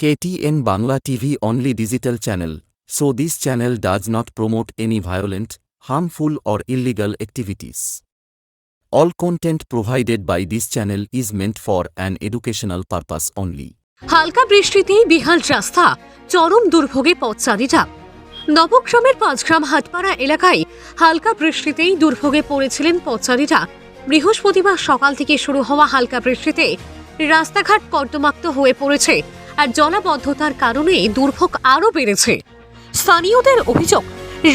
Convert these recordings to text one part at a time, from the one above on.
KTN Bangla TV only digital channel, so this channel does not promote any violent, harmful or illegal activities. All content provided by this channel is meant for an educational purpose only. হালকা বৃষ্টিতেই বিহাল রাস্তা চরম দুর্ভোগে পথচারীরা নবগ্রামের পাঁচগ্রাম হাটপাড়া এলাকায় হালকা বৃষ্টিতেই দুর্ভোগে পড়েছিলেন পথচারীরা বৃহস্পতিবার সকাল থেকে শুরু হওয়া হালকা বৃষ্টিতে রাস্তাঘাট কর্দমাক্ত হয়ে পড়েছে আর জলাবদ্ধতার কারণে দুর্ভোগ আরও বেড়েছে। স্থানীয়দের অভিযোগ,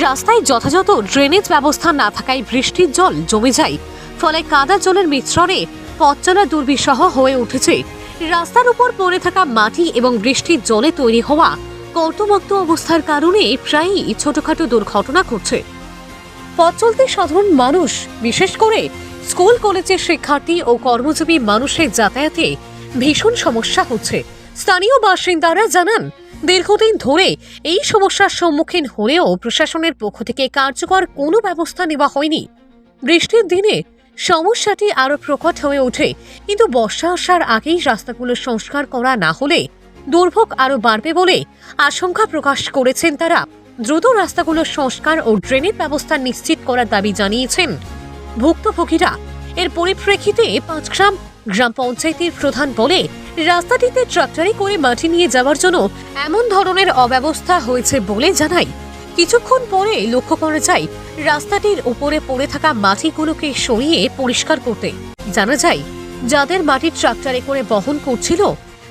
রাস্তায় যথাযথ ড্রেনেজ ব্যবস্থা না থাকায় বৃষ্টির জল জমে যায়, ফলে কাদা জলের মিশ্রণে পথ চলা দুর্বিষহ হয়ে উঠেছে। রাস্তার উপর পড়ে থাকা মাটি এবং বৃষ্টির জলে তৈরি হওয়া কর্তমক্ত অবস্থার কারণে প্রায়ই ছোটখাটো দুর্ঘটনা ঘটছে। পথ চলতে সাধারণ মানুষ, বিশেষ করে স্কুল, কলেজের শিক্ষার্থী ও কর্মজীবী মানুষের যাতায়াতে ভীষণ সমস্যা হচ্ছে। স্থানীয় বাসিন্দারা জানান, দীর্ঘদিন ধরে এই সমস্যার সম্মুখীন হলেও প্রশাসনের পক্ষ থেকে কার্যকর কোনো ব্যবস্থা নেওয়া হয়নি। বৃষ্টির দিনে সমস্যাটি আরও প্রকট হয়ে ওঠে, কিন্তু বর্ষা আসার আগেই রাস্তাগুলো সংস্কার করা না হলে দুর্ভোগ আরও বাড়বে বলে আশঙ্কা প্রকাশ করেছেন তারা। দ্রুত রাস্তাগুলোর সংস্কার ও ড্রেনের ব্যবস্থা নিশ্চিত করার দাবি জানিয়েছেন। ভুক্তভোগীরা এর পরিপ্রেক্ষিতে পাঁচগ্রাম গ্রাম পঞ্চায়েতের প্রধান বলে, রাস্তাটিতে ট্রাক্টরে করে মাটি নিয়ে যাওয়ার জন্য এমন ধরনের অব্যবস্থা হয়েছে বলে জানায়। কিছুক্ষণ পরে লক্ষ্য করা যায়, রাস্তাটির উপরে পড়ে থাকা মাটিগুলোকে সরিয়ে পরিষ্কার করতে। জানা যায়, যাদের মাটি ট্রাক্টরে করে বহন করছিল,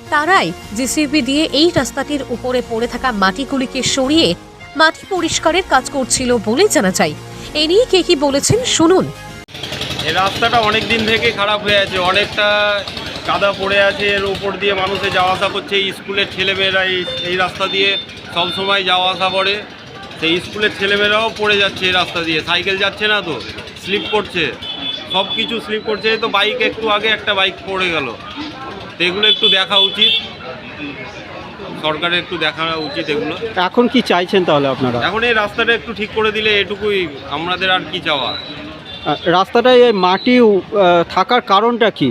তারাই জিসিবি দিয়ে এই রাস্তাটির উপরে পড়ে থাকা মাটিগুলিকে সরিয়ে মাটি পরিষ্কারের কাজ করছিল বলে জানা যায়। এ নিয়ে কে কি বলেছেন, শুনুন। এই রাস্তাটা অনেক দিন থেকে খারাপ হয়ে আছে। অনেকটা কাদা পড়ে আছে এর উপর দিয়ে মানুষে যাওয়া আসা করছে। এই স্কুলের ছেলেমেয়েরা এই এই রাস্তা দিয়ে সব সময় যাওয়া আসা করে। সেই স্কুলের ছেলেমেয়েরাও পড়ে যাচ্ছে এই রাস্তা দিয়ে। সাইকেল যাচ্ছে না তো স্লিপ করছে। সব কিছু স্লিপ করছে। তো বাইক একটু আগে একটা বাইক পড়ে গেল। তো এগুলো একটু দেখা উচিত। সরকারের একটু দেখা উচিত এগুলো। এখন কি চাইছেন তাহলে আপনারা? এখন এই রাস্তাটা একটু ঠিক করে দিলে এটুকুই। আমাদের আর কি চাওয়া? রাস্তাটায় এই মাটি থাকার কারণটা কি?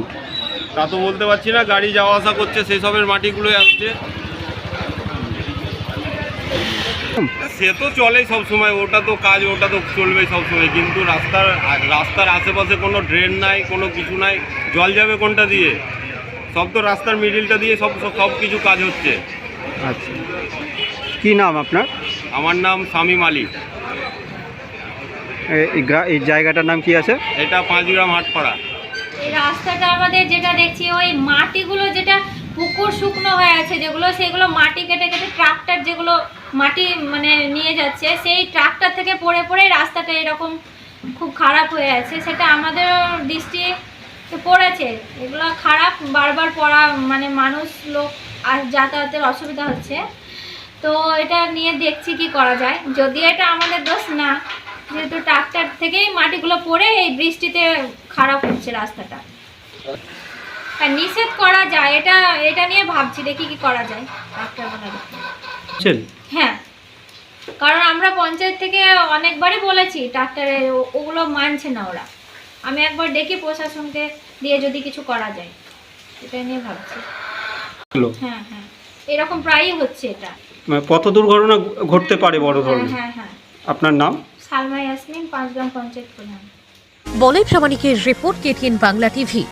তা তো বলতে পারছি না গাড়ি যাওয়া আসা করছে সেসবের মাটিগুলোই আসছে। সে তো চলেই সব সময় ওটা তো কাজ ওটা তো চলবেই সব সময় কিন্তু রাস্তার রাস্তার আশেপাশে কোনো ড্রেন নাই কোনো কিছু নাই জল যাবে কোনটা দিয়ে? সব তো রাস্তার মিডিলটা দিয়ে সব সব- কিছু কাজ হচ্ছে। আচ্ছা। কি নাম আপনার? আমার নাম স্বামী এ- এই জায়গাটার নাম কি আছে? এটা পাঁচ গ্রাম হাটপাড়া। এই রাস্তাটা আমাদের যেটা দেখছি ওই মাটিগুলো যেটা পুকুর শুকনো হয়ে আছে যেগুলো সেগুলো মাটি কেটে কেটে ট্রাক্টর যেগুলো মাটি মানে নিয়ে যাচ্ছে সেই ট্রাক্টর থেকে পড়ে পড়ে রাস্তাটা এরকম খুব খারাপ হয়ে আছে। সেটা আমাদের দৃষ্টি পড়েছে। এগুলো খারাপ বারবার পড়া মানে মানুষ লোক আর যাতায়াতের অসুবিধা হচ্ছে। তো এটা নিয়ে দেখছি কি করা যায়। যদি এটা আমাদের দোষ না যেহেতু ট্রাক্টর থেকেই মাটিগুলো পড়ে এই বৃষ্টিতে খারাপ হচ্ছে রাস্তাটা। হ্যাঁ নিষেধ করা যায় এটা এটা নিয়ে ভাবছি দেখি কি করা যায় ট্রাক্টর হ্যাঁ। কারণ আমরা পঞ্চায়েত থেকে অনেকবারই বলেছি ট্রাক্টরে ওগুলো মানছে না ওরা। আমি একবার দেখি প্রশাসনকে দিয়ে যদি কিছু করা যায়। এটা নিয়ে ভাবছি। হ্যাঁ হ্যাঁ। এরকম প্রায়ই হচ্ছে এটা। মানে পথ দুর্ঘটনা ঘটতে পারে বড় হ্যাঁ ধরনের হ্যাঁ হ্যাঁ। আপনার নাম? সালমা ইয়াসমিন পাঁচগ্রাম পঞ্চায়েত প্রধান। বলে প্রামাণিকের রিপোর্ট কেটিএন বাংলা টিভি।